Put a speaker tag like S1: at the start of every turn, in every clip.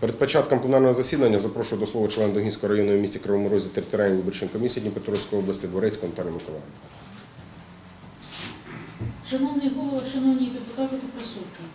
S1: Перед початком пленарного засідання запрошую до слова члена Догінського районної в місті Кривому Розі територіальної виборчої комісії Дніпропетровської області Дворецького Наталію Миколаївну.
S2: Шановний голово, шановні депутати та присутні.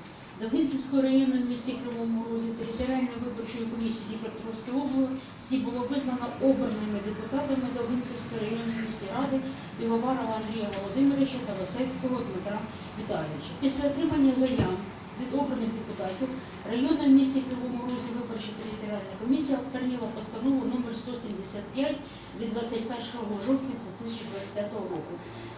S2: Довгинцівського району в місті Кривому Розі територіальної виборчої комісії Дніпропетровської області було визнано обраними депутатами Довгинцівської районної місті Ради Півоварова Андрія Володимировича та Васецького Дмитра Віталійовича. Після отримання заяв від обраних депутатів районна в місті Кривому Розі виборча територіальна комісія прийняла постанову номер 175 від 21 жовтня 2025 року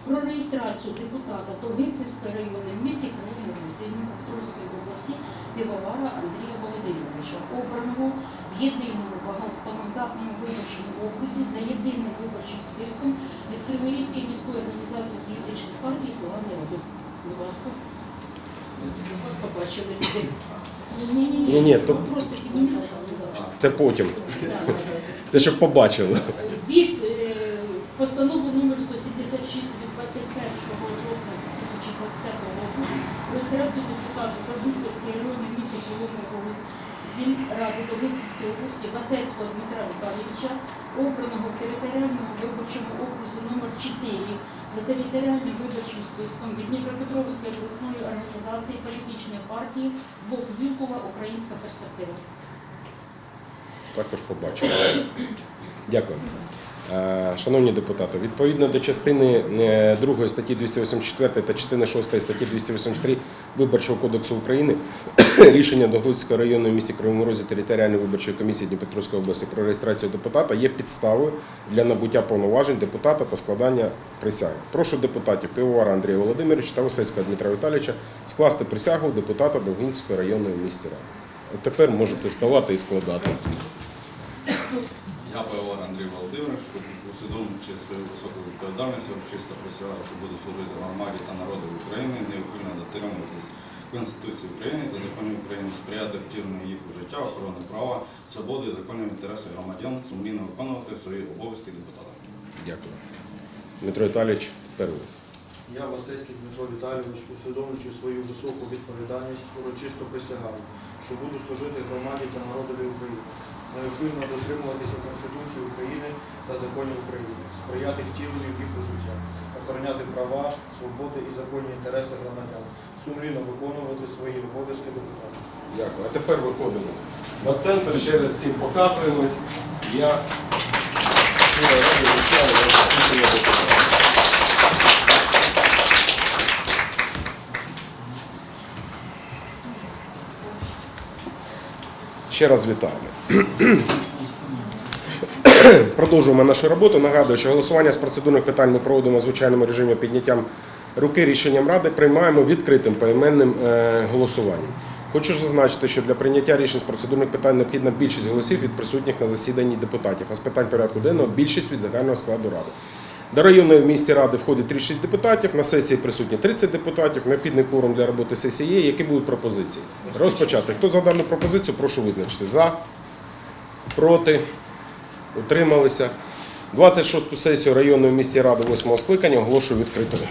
S2: про реєстрацію депутата Довгинцівської районної в місті Кривому Розі Дніпропетровської області Півовара Андрія Володимировича, обраного в єдиному багатомандатному виборчому окрузі за єдиним виборчим списком від Криворізької міської організації політичних партій Слуга народу. Будь ласка. Вас побачили людей. Ні, ні,
S1: то-
S2: просто підніміться.
S1: Те потім. Те, щоб побачили.
S2: Від е, постанови номер 176 від 21 жовтня 2025 року про реєстрацію депутата Продуцівської районної місії Коломикової зім Ради Довинцівської області Васецького Дмитра Віталійовича, обраного в територіальному виборчому окрузі номер 4 за територіальним виборчим списком від Дніпропетровської обласної організації політичної партії Бог Вілкова Українська перспектива.
S1: Також побачили. Дякую. Е, Шановні депутати, відповідно до частини 2 статті 284 та частини 6 статті 283 Виборчого кодексу України рішення Доглицької районної місті Кривому Розі територіальної виборчої комісії Дніпропетровської області про реєстрацію депутата є підставою для набуття повноважень депутата та складання присяги. Прошу депутатів Пивовара Андрія Володимировича та Васильського Дмитра Віталійовича скласти присягу депутата Довгинської районної місті Ради. Тепер можете вставати і складати.
S3: Я Павло Андрій Володимирович, усвідомлюючи свою високу відповідальність, чисто присягаю, що буду служити громаді та народу України, неухильно дотримуватись Конституції України та законів України, сприяти втіленню їх у життя, охорони права, свободи і законних інтересів громадян, сумлінно виконувати свої обов'язки депутата.
S1: Дякую. Дмитро Віталійович, тепер ви.
S4: Я, Васильський Дмитро Віталійович, усвідомлюючи свою високу відповідальність, урочисто присягаю, що буду служити громаді та народові України, неухильно дотримуватися Конституції України та законів України, сприяти втіленню їх у життя, охороняти права, свободи і законні інтереси громадян, сумлінно виконувати свої обов'язки депутата.
S1: Дякую. А тепер виходимо на центр, ще раз всім показуємось. Я радий вітаю вас засідання депутатів. Ще раз вітаємо. Продовжуємо нашу роботу. Нагадую, що голосування з процедурних питань ми проводимо в звичайному режимі підняттям руки рішенням ради. Приймаємо відкритим поіменним е, голосуванням. Хочу зазначити, що для прийняття рішень з процедурних питань необхідна більшість голосів від присутніх на засіданні депутатів, а з питань порядку денного більшість від загального складу ради. До районної в місті ради входить 36 депутатів. На сесії присутні 30 депутатів. Необхідний кворум для роботи сесії є. Які будуть пропозиції? Розпочати. Хто за дану пропозицію, прошу визначити. За, проти, утрималися. 26-ту сесію районної в місті ради 8-го скликання оголошую відкритою.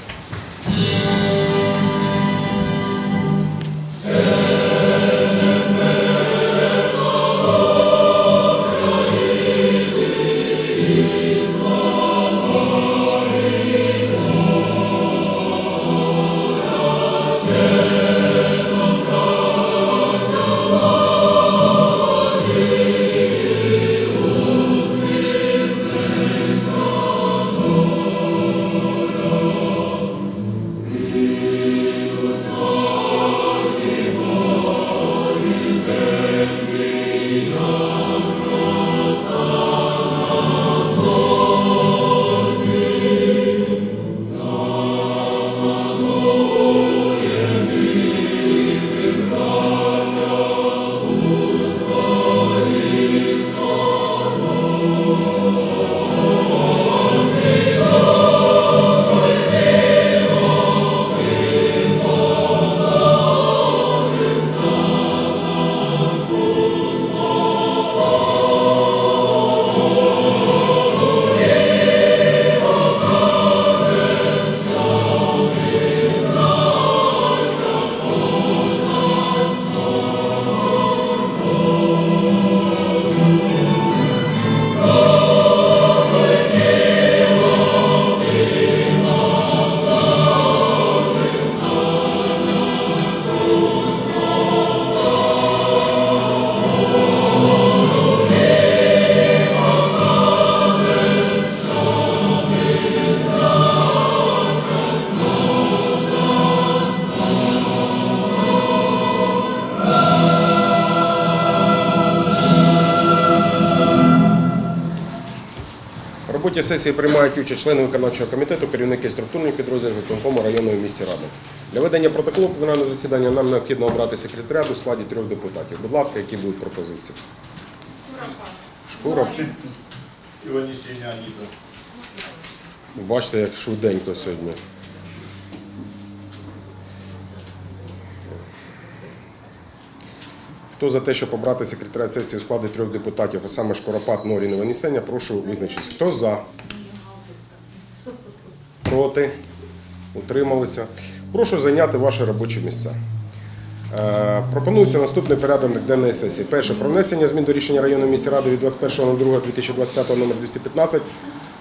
S1: Роботі сесії приймають участь члени виконавчого комітету, керівники структурних підрозділів виконкому районної місті ради. Для ведення протоколу пленарного засідання нам необхідно обрати секретаріат у складі трьох депутатів. Будь ласка, які будуть пропозиції? Шкура.
S5: Іванісіння.
S1: Бачите, як швиденько сьогодні. Хто за те, щоб обрати секретаря сесії у складі трьох депутатів, а саме Шкоропат, Норін і Ванісеня, прошу визначитись. Хто за? Проти? Утрималися? Прошу зайняти ваші робочі місця. Е, Пропонується наступний порядок денної сесії. Перше про внесення змін до рішення районної міської ради від 21.02.2025 номер 215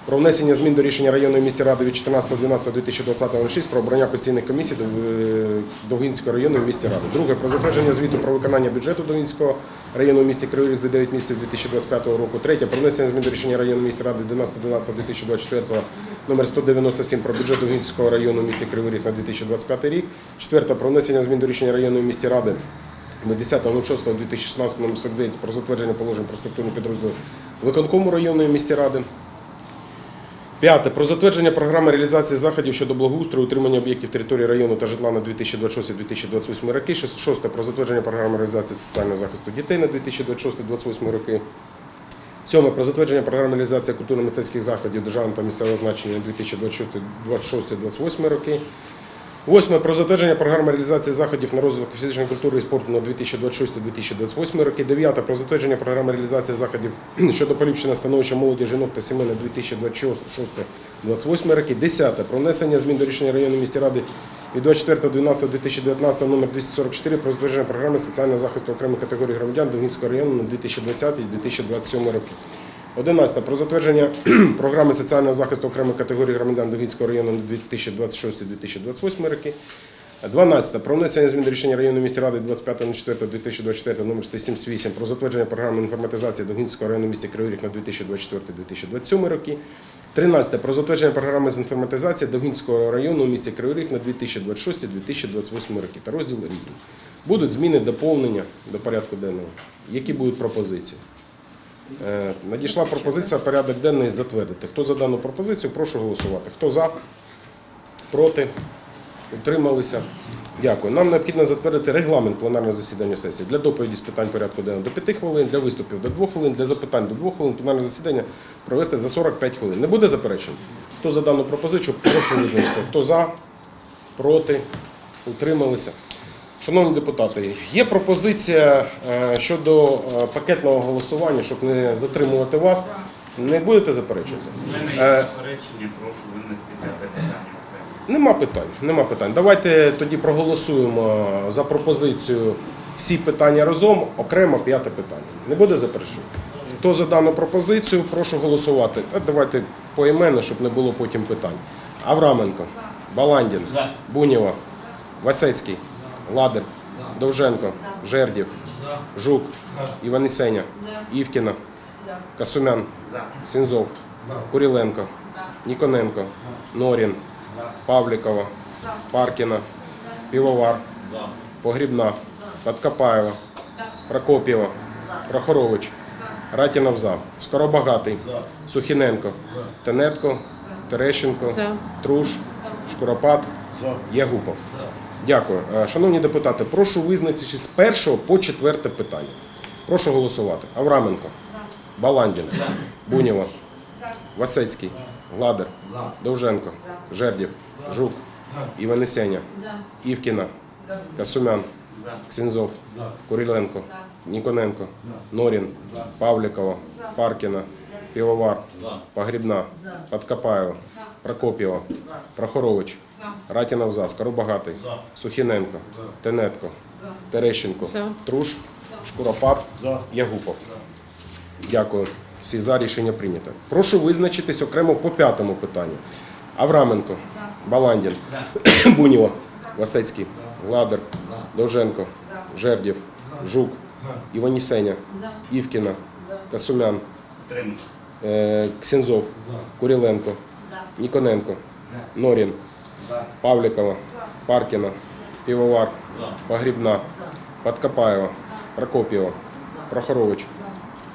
S1: про внесення змін до рішення районної міської ради від 14.12.2020 номер 6 про обрання постійних комісій е, Довгинського району в місті ради. Друге про затвердження звіту про виконання бюджету Довгинського району в місті Кривий Ріг за 9 місяців 2025 року. Третє про внесення змін до рішення районної міської ради 11.12.2024 номер 197 про бюджет Довгинського району в місті Кривий Ріг на 2025 рік. Четверте про внесення змін до рішення районної міської ради від 10.06.2016 номер 49 про затвердження положень про структурні підрозділи виконкому районної місті ради. П'яте. Про затвердження програми реалізації заходів щодо благоустрою, утримання об'єктів території району та житла на 2026-2028 роки. Шосте. Про затвердження програми реалізації соціального захисту дітей на 2026-2028 роки. Сьоме. Про затвердження програми реалізації культурно-мистецьких заходів державного та місцевого значення на 2026-2028 роки. Восьме. Про затвердження програми реалізації заходів на розвиток фізичної культури і спорту на 2026-2028 роки. Дев'яте. Про затвердження програми реалізації заходів щодо поліпшення становища молоді, жінок та сімей на 2026-2028 роки. Десяте. Про внесення змін до рішення районної міської ради від 24.12.2019 номер 244 про затвердження програми соціального захисту окремих категорій громадян Довгинського району на 2020-2027 роки. 11. Про затвердження програми соціального захисту окремих категорій громадян Довгинського району на 2026-2028 роки. 12. Про внесення змін до рішення районної міської ради 25.04.2024 номер 178 про затвердження програми інформатизації Довгинського району в місті Кривий на 2024-2027 роки. 13. Про затвердження програми з інформатизації Довгинського району у місті Кривий на 2026-2028 роки та розділ різні. Будуть зміни, доповнення до порядку денного. Які будуть пропозиції? Е, Надійшла пропозиція порядок денний затвердити. Хто за дану пропозицію, прошу голосувати. Хто за? Проти? Утрималися? Дякую. Нам необхідно затвердити регламент пленарного засідання сесії для доповіді з питань порядку денного до 5 хвилин, для виступів до 2 хвилин, для запитань до 2 хвилин, пленарне засідання провести за 45 хвилин. Не буде заперечень? Хто за дану пропозицію, прошу визначитися. Хто за? Проти? Утрималися? Шановні депутати, є пропозиція е, щодо е, пакетного голосування, щоб не затримувати вас. Не будете заперечувати?
S6: У мене
S1: Е,
S6: є заперечення, прошу винести п'яте питання.
S1: Нема питань, нема питань. Давайте тоді проголосуємо за пропозицію всі питання разом, окремо п'яте питання. Не буде заперечень? Хто за дану пропозицію, прошу голосувати. Давайте поіменно, щоб не було потім питань. Авраменко, Баландін, Буніва, Васецький, Ладер, Довженко, Жердів, Жук, Іванісеня, Івкіна, Касумян,
S6: За.
S1: Сінзов, Куріленко, Ніконенко, Норін, Павлікова, Паркіна, Півовар, Погрібна, Подкопаєва, Прокоп'єва, Прохорович, Ратінов за, Скоробагатий, Сухіненко, Тенетко, Терещенко, Труш, Шкуропат, Ягупов. Дякую. Е, Шановні депутати, прошу визначитися з першого по четверте питання. Прошу голосувати. Авраменко, Баландін, Буніва, Васецький, Гладер, Довженко, Жердів, Жук, Іванесеня, Івкіна, Касумян,
S6: За.
S1: Ксензов, Куриленко, Ніконенко, Норін, Павлікова, Паркіна, Півовар, Погрібна, Подкопаєва, Прокоп'єва, Прохорович, Ратінов за, Скоробагатий, Сухіненко, Тенетко, Терещенко, Труш, Шкуропат, Ягупов. Дякую. Всі за. Рішення прийнято. Прошу визначитись окремо по п'ятому питанню. Авраменко, Баландін, Буніва, Васецький, Гладер, Довженко, Жердів, Жук, Іванісеня, Івкіна, Касумян, е, Ксензов, Куріленко, Ніконенко, Норін, Павлікова, Паркіна, Півовар, Погрібна, Подкопаєва, Прокоп'єва, Прохорович,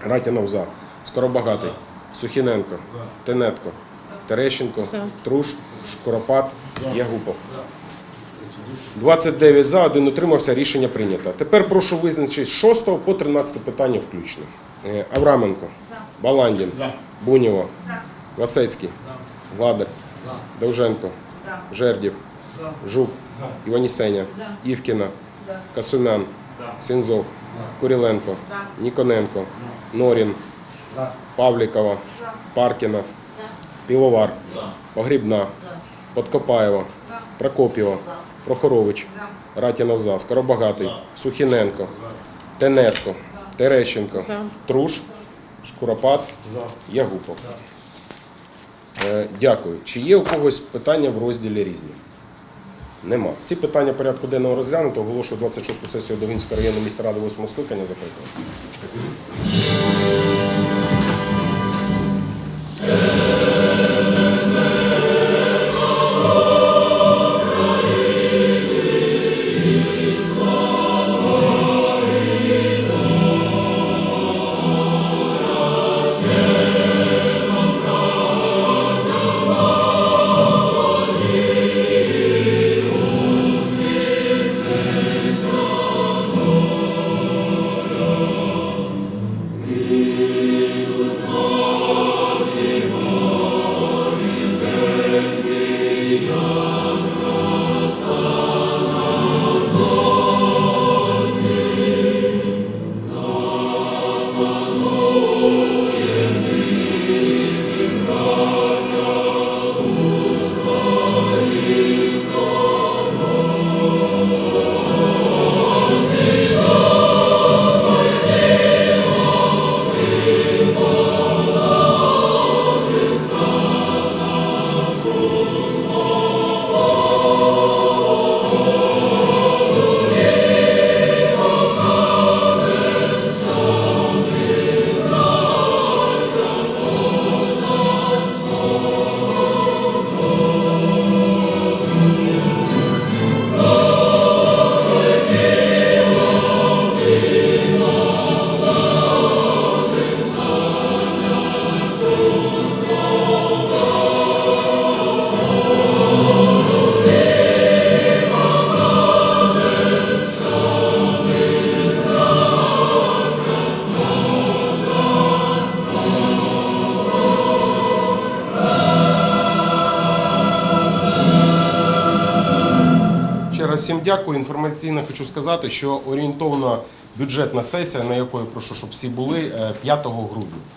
S1: Ратінов за, Скоробагатий, Сухіненко, Тенетко, Терещенко, Труш, Шкуропат, Ягупов. 29 за, один утримався, рішення прийнято. Тепер прошу визначити з 6 по 13 питання включно. Е, Авраменко, Баландін, Бунєва, Васецький, Гладер, Довженко, Жердів, Жук, Іванісеня, Івкіна, Касумян, Сінзов, Куріленко, Ніконенко, Норін, Павлікова, Паркіна, Півовар, Погрібна, Подкопаєва, Прокоп'єва, Прохорович, Ратінов за, Скоробагатий, Сухіненко, Тенетко, Терещенко, Труш, Шкуропат, Ягупов. Е, Дякую. Чи є у когось питання в розділі різні? Нема. Всі питання порядку денного розглянуто. Оголошую 26-ту сесію Довгинської районної міської ради 8 скликання закритою. Всім дякую. Інформаційно хочу сказати, що орієнтовно бюджетна сесія, на якої прошу, щоб всі були, е, 5 грудня.